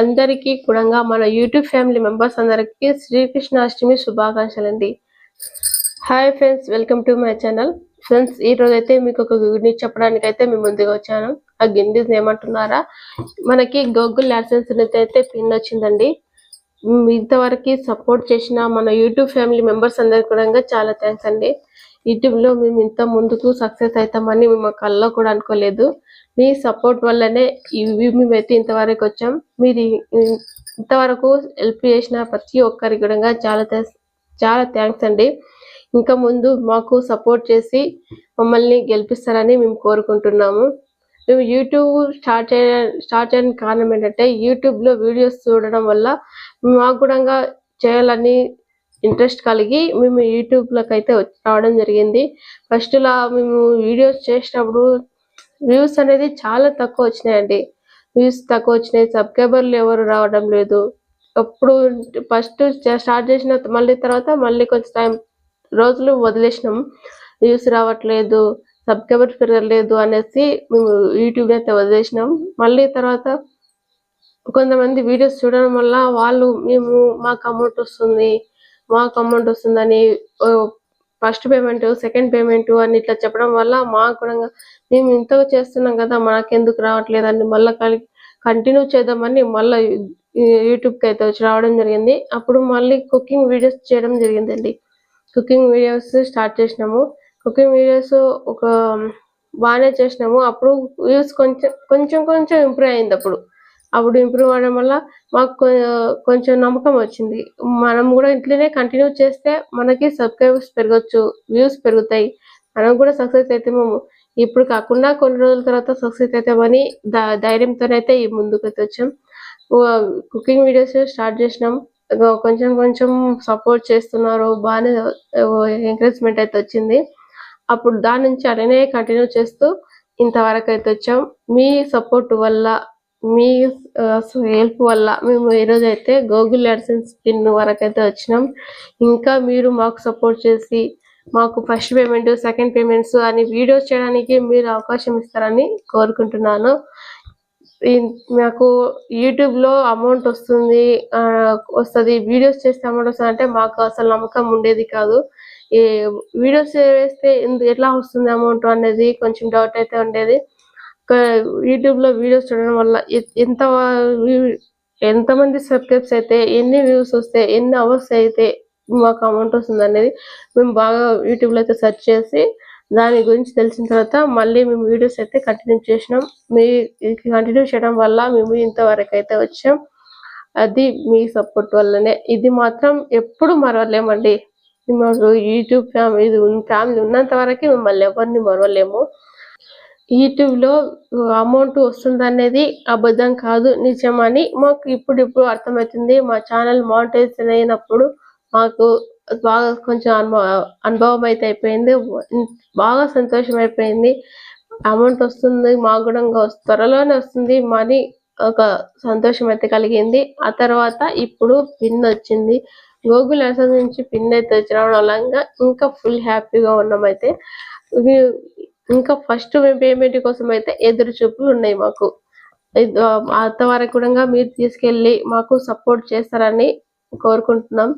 అందరికీ కూడా మన యూట్యూబ్ ఫ్యామిలీ మెంబర్స్ అందరికీ శ్రీకృష్ణాష్టమి శుభాకాంక్షలు అండి hi friends welcome to my channel. Friends ఈ రోజు అయితే మీకు ఒక గుడ్ న్యూస్ చెప్పడానికి అయితే మేము ముందుగా వచ్చాను. ఆ గుడ్ ఏమంటున్నారా? మనకి గూగుల్ లైసెన్స్ అయితే పిన్ వచ్చిందండి. ఇంతవరకు సపోర్ట్ చేసిన మన యూట్యూబ్ ఫ్యామిలీ మెంబర్స్ అందరికి కూడా చాలా థ్యాంక్స్ అండి. యూట్యూబ్లో మేము ఇంత ముందుకు సక్సెస్ అవుతామని మేము కళ్ళలో కూడా అనుకోలేదు. మీ సపోర్ట్ వల్లనే ఇవి మేమైతే ఇంతవరకు వచ్చాం. మీరు ఇంతవరకు హెల్ప్ చేసిన ప్రతి ఒక్కరికి కూడా చాలా చాలా థ్యాంక్స్ అండి. ఇంకా ముందు మాకు సపోర్ట్ చేసి మమ్మల్ని గెలిపిస్తారని మేము కోరుకుంటున్నాము. మేము యూట్యూబ్ స్టార్ట్ చేయ స్టార్ట్ చేయడానికి కారణం ఏంటంటే యూట్యూబ్లో వీడియోస్ చూడడం వల్ల మాకు కూడా చేయాలని ఇంట్రెస్ట్ కలిగి మేము యూట్యూబ్లోకి అయితే రావడం జరిగింది. ఫస్ట్లా మేము వీడియోస్ చేసినప్పుడు వ్యూస్ అనేది చాలా తక్కువ వచ్చినాయండి. వ్యూస్ తక్కువ వచ్చినాయి. సబ్స్క్రైబర్లు ఎవరు రావడం లేదు. అప్పుడు ఫస్ట్ స్టార్ట్ చేసిన మళ్ళీ తర్వాత మళ్ళీ కొంచెం టైం రోజులు వదిలేసినాం. వ్యూస్ రావట్లేదు. సబ్స్క్రైబర్స్ పెరగలేదు అనేసి మేము యూట్యూబ్ అయితే వదిలేసినాం. మళ్ళీ తర్వాత కొంతమంది వీడియోస్ చూడడం వల్ల వాళ్ళు మేము మాకు అమౌంట్ వస్తుంది. మాకు అమౌంట్ వస్తుందని ఫస్ట్ పేమెంట్ సెకండ్ పేమెంట్ అని ఇట్లా చెప్పడం వల్ల మాకు కూడా మేము ఇంత చేస్తున్నాం కదా మాకెందుకు రావట్లేదని మళ్ళీ కంటిన్యూ చేద్దామని మళ్ళీ యూట్యూబ్కి అయితే వచ్చి రావడం జరిగింది. అప్పుడు మళ్ళీ కుకింగ్ వీడియోస్ చేయడం జరిగిందండి. కుకింగ్ వీడియోస్ స్టార్ట్ చేసినాము. కుకింగ్ వీడియోస్ ఒక బాగానే చేసినాము. అప్పుడు వ్యూస్ కొంచెం కొంచెం కొంచెం ఇంప్రూవ్ అయింది అప్పుడు. అప్పుడు ఇంప్రూవ్ అవడం వల్ల మాకు కొంచెం నమ్మకం వచ్చింది. మనం కూడా ఇంట్లోనే కంటిన్యూ చేస్తే మనకి సబ్స్క్రైబర్స్ పెరగచ్చు వ్యూస్ పెరుగుతాయి. మనం కూడా సక్సెస్ అవుతామేమో ఇప్పుడు కాకుండా కొన్ని రోజుల తర్వాత సక్సెస్ అవుతామని ధైర్యంతోనైతే ఈ ముందుకైతే వచ్చాం. కుకింగ్ వీడియోస్ స్టార్ట్ చేసినాం. కొంచెం కొంచెం సపోర్ట్ చేస్తున్నారు. బాగానే ఎంకరేజ్మెంట్ అయితే వచ్చింది. అప్పుడు దాని నుంచి అలానే కంటిన్యూ చేస్తూ ఇంతవరకు అయితే వచ్చాం. మీ సపోర్ట్ వల్ల మీ హెల్ప్ వల్ల మేము ఈరోజు అయితే గూగుల్ యాడ్సెన్స్ పిన్ వరకు అయితే వచ్చినాం. ఇంకా మీరు మాకు సపోర్ట్ చేసి మాకు ఫస్ట్ పేమెంట్ సెకండ్ పేమెంట్స్ అని వీడియోస్ చేయడానికి మీరు అవకాశం ఇస్తారని కోరుకుంటున్నాను. మాకు యూట్యూబ్లో అమౌంట్ వస్తుంది వస్తుంది. వీడియోస్ చేస్తే అమౌంట్ వస్తుంది అంటే మాకు అసలు నమ్మకం ఉండేది కాదు. ఈ వీడియోస్ వేస్తే ఎట్లా వస్తుంది అమౌంట్ అనేది కొంచెం డౌట్ అయితే ఉండేది. యూట్యూబ్లో వీడియోస్ చూడడం వల్ల ఎంత ఎంతమంది సబ్స్క్రైబ్స్ అయితే ఎన్ని వ్యూస్ వస్తే ఎన్ని అవర్స్ అయితే మాకు అమౌంట్ వస్తుంది అనేది మేము బాగా యూట్యూబ్లో అయితే సెర్చ్ చేసి దాని గురించి తెలిసిన తర్వాత మళ్ళీ మేము వీడియోస్ అయితే కంటిన్యూ చేసినాం. మీ కంటిన్యూ చేయడం వల్ల మేము ఇంతవరకు అయితే వచ్చాం. అది మీ సపోర్ట్ వల్లనే. ఇది మాత్రం ఎప్పుడు మరవలేమండి. మాకు యూట్యూబ్ ఫ్యామిలీ ఫ్యామిలీ ఉన్నంత వరకు మిమ్మల్ని ఎవరిని మరవలేము. యూట్యూబ్లో అమౌంట్ వస్తుంది అనేది అబద్ధం కాదు నిజమని మాకు ఇప్పుడు ఇప్పుడు అర్థమవుతుంది. మా ఛానల్ మానిటైజేషన్ అయినప్పుడు మాకు బాగా కొంచెం అనుభవ అనుభవం అయితే అయిపోయింది. బాగా సంతోషం అయిపోయింది. అమౌంట్ వస్తుంది మాకు కూడా ఇంకా త్వరలోనే వస్తుంది మనీ ఒక సంతోషం అయితే కలిగింది. ఆ తర్వాత ఇప్పుడు పిన్ వచ్చింది. గూగుల్ యాడ్సెన్స్ నుంచి పిన్ అయితే వచ్చిన రావడం వల్ల ఇంకా- ఫుల్ హ్యాపీగా ఉన్నామైతే ఇంకా ఫస్ట్ పేమెంట్ కోసం అయితే ఎదురు చూపులు ఉన్నాయి మాకు. అత్తవారికి అంతవరకు కూడా మీరు తీసుకెళ్ళి మాకు సపోర్ట్ చేస్తారని కోరుకుంటున్నాం.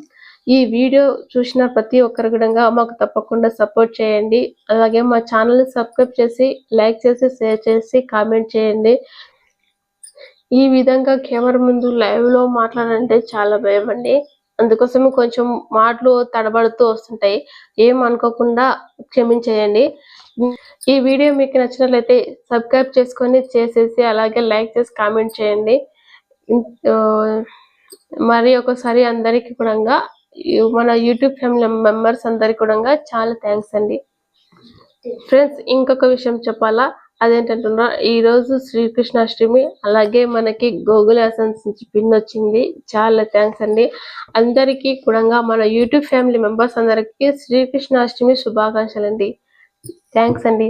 ఈ వీడియో చూసిన ప్రతి ఒక్కరు కూడా మాకు తప్పకుండా సపోర్ట్ చేయండి. అలాగే మా ఛానల్ సబ్స్క్రైబ్ చేసి లైక్ చేసి షేర్ చేసి కామెంట్ చేయండి. ఈ విధంగా కెమెరా ముందు లైవ్లో మాట్లాడాలంటే చాలా భయం అండి అందుకోసం కొంచెం మాటలు తడబడుతూ వస్తుంటాయి. ఏం అనుకోకుండా క్షమించేయండి. ఈ వీడియో మీకు నచ్చినట్లయితే సబ్స్క్రైబ్ చేసుకొని చేసేసి అలాగే లైక్ చేసి కామెంట్ చేయండి. మరి ఒకసారి అందరికి కూడా మన యూట్యూబ్ ఫ్యామిలీ మెంబర్స్ అందరికి కూడా చాలా థ్యాంక్స్ అండి. ఫ్రెండ్స్ ఇంకొక విషయం చెప్పాలా? అదేంటంటున్నా ఈ రోజు శ్రీకృష్ణాష్టమి అలాగే మనకి గూగుల్ యాసన్స్ నుంచి పిన్ వచ్చింది. చాలా థ్యాంక్స్ అండి. అందరికీ కూడా మన యూట్యూబ్ ఫ్యామిలీ మెంబర్స్ అందరికీ శ్రీకృష్ణాష్టమి శుభాకాంక్షలు అండి థ్యాంక్స్ అండి.